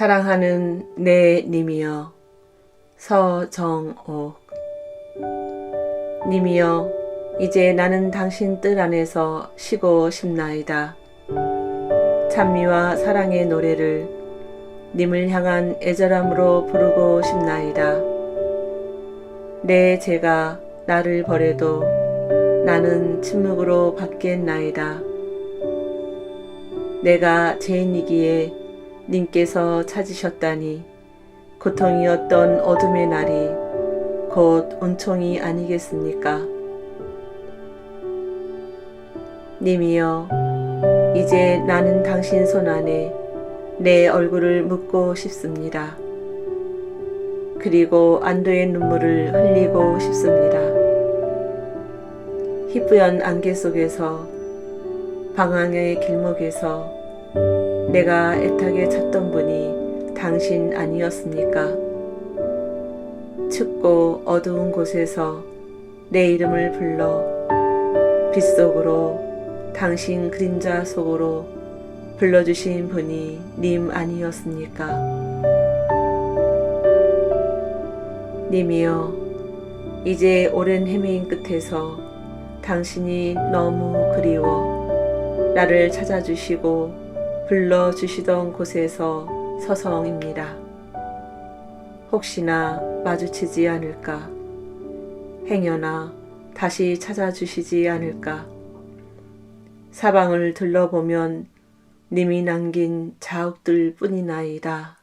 사랑하는 내 님이여 서정옥 님이여 이제 나는 당신 뜰 안에서 쉬고 싶나이다. 찬미와 사랑의 노래를 님을 향한 애절함으로 부르고 싶나이다. 내 죄가 나를 버려도 나는 침묵으로 받겠나이다. 내가 죄인이기에 님께서 찾으셨다니 고통이었던 어둠의 날이 곧 은총이 아니겠습니까? 님이여, 이제 나는 당신 손 안에 내 얼굴을 묻고 싶습니다. 그리고 안도의 눈물을 흘리고 싶습니다. 희뿌연 안개 속에서 방황의 길목에서 내가 애타게 찾던 분이 당신 아니었습니까? 춥고 어두운 곳에서 내 이름을 불러 빛 속으로 당신 그림자 속으로 불러주신 분이 님 아니었습니까? 님이여, 이제 오랜 헤매인 끝에서 당신이 너무 그리워 나를 찾아주시고 불러주시던 곳에서 서성입니다. 혹시나 마주치지 않을까? 행여나 다시 찾아주시지 않을까? 사방을 둘러보면 님이 남긴 자욱들 뿐이나이다.